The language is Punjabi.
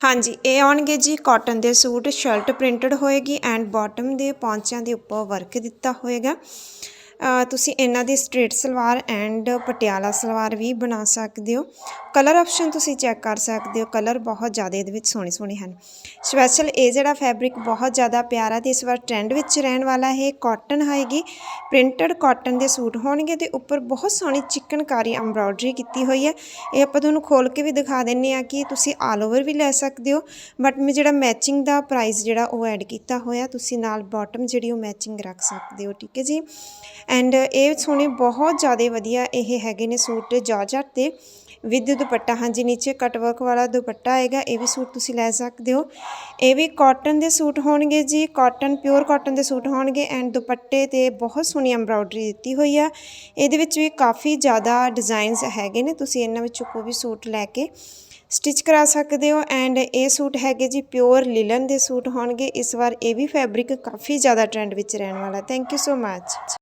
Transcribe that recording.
ਹਾਂਜੀ, ਇਹ ਆਉਣਗੇ ਜੀ ਕਾਟਨ ਦੇ ਸੂਟ ਸ਼ਰਟ ਪ੍ਰਿੰਟਡ ਹੋਏਗੀ ਐਂਡ ਬਾਟਮ ਦੇ ਪੌਂਚਿਆਂ ਦੇ ਉੱਪਰ ਵਰਕ ਦਿੱਤਾ ਹੋਏਗਾ। ਤੁਸੀਂ ਇਹਨਾਂ ਦੀ ਸਟ੍ਰੇਟ ਸਲਵਾਰ ਐਂਡ ਪਟਿਆਲਾ ਸਲਵਾਰ ਵੀ ਬਣਾ ਸਕਦੇ ਹੋ। ਕਲਰ ਆਪਸ਼ਨ ਤੁਸੀਂ ਚੈੱਕ ਕਰ ਸਕਦੇ ਹੋ। ਕਲਰ ਬਹੁਤ ਜ਼ਿਆਦਾ ਇਹਦੇ ਵਿੱਚ ਸੋਹਣੇ ਸੋਹਣੇ ਹਨ। ਸਪੈਸ਼ਲ ਇਹ ਜਿਹੜਾ ਫੈਬਰਿਕ ਬਹੁਤ ਜ਼ਿਆਦਾ ਪਿਆਰਾ ਤੇ ਇਸ ਵਾਰ ਟ੍ਰੈਂਡ ਵਿੱਚ ਰਹਿਣ ਵਾਲਾ ਹੈ ਕਾਟਨ ਹੋਏਗੀ ਪ੍ਰਿੰਟਡ ਕਾਟਨ ਦੇ ਸੂਟ ਹੋਣਗੇ ਤੇ ਉੱਪਰ ਬਹੁਤ ਸੋਹਣੀ ਚਿਕਨਕਾਰੀ ਐਮਬ੍ਰੋਇਡਰੀ ਕੀਤੀ ਹੋਈ ਹੈ। ਇਹ ਆਪਾਂ ਤੁਹਾਨੂੰ ਖੋਲ ਕੇ ਵੀ ਦਿਖਾ ਦਿੰਨੇ ਆ ਕਿ ਤੁਸੀਂ ਆਲ ਓਵਰ ਵੀ ਲੈ ਸਕਦੇ ਹੋ। ਬਟ ਮੈਂ ਜਿਹੜਾ ਮੈਚਿੰਗ ਦਾ ਪ੍ਰਾਈਸ ਜਿਹੜਾ ਉਹ ਐਡ ਕੀਤਾ ਹੋਇਆ, ਤੁਸੀਂ ਨਾਲ ਬਾਟਮ ਜਿਹੜੀ ਉਹ ਮੈਚਿੰਗ ਰੱਖ ਸਕਦੇ ਹੋ, ਠੀਕ ਹੈ ਜੀ। ਐਂਡ ਇਹ ਸੋਹਣੇ ਬਹੁਤ ਜ਼ਿਆਦਾ ਵਧੀਆ ਇਹ ਹੈਗੇ ਨੇ ਸੂਟ ਜਾਰਜਟ ਤੇ ਵਿਦ ਦੁਪੱਟਾ। ਹਾਂਜੀ, ਨੀਚੇ ਕਟ ਵਰਕ ਵਾਲਾ ਦੁਪੱਟਾ ਆਏਗਾ ਇਹ ਵੀ ਸੂਟ ਤੁਸੀਂ ਲੈ ਸਕਦੇ ਹੋ। ਇਹ ਵੀ ਕਾਟਨ ਦੇ ਸੂਟ ਹੋਣਗੇ ਜੀ ਕਾਟਨ ਪਿਓਰ ਕਾਟਨ ਦੇ ਸੂਟ ਹੋਣਗੇ ਐਂਡ ਦੁਪੱਟੇ ਤੇ ਬਹੁਤ ਸੋਹਣੀ ਐਮਬ੍ਰੋਇਡਰੀ ਦਿੱਤੀ ਹੋਈ ਆ। ਇਹਦੇ ਵਿੱਚ ਵੀ ਕਾਫੀ ਜ਼ਿਆਦਾ ਡਿਜ਼ਾਈਨਸ ਹੈਗੇ ਨੇ, ਤੁਸੀਂ ਇਹਨਾਂ ਵਿੱਚੋਂ ਕੋਈ ਵੀ ਸੂਟ ਲੈ ਕੇ ਸਟਿਚ ਕਰਾ ਸਕਦੇ ਹੋ। ਐਂਡ ਇਹ ਸੂਟ ਹੈਗੇ ਜੀ ਪਿਓਰ ਲਿਲਨ ਦੇ ਸੂਟ ਹੋਣਗੇ। ਇਸ ਵਾਰ ਇਹ ਵੀ ਫੈਬਰਿਕ ਕਾਫੀ ਜ਼ਿਆਦਾ ਟ੍ਰੈਂਡ ਵਿੱਚ ਰਹਿਣ ਵਾਲਾ। Thank you so much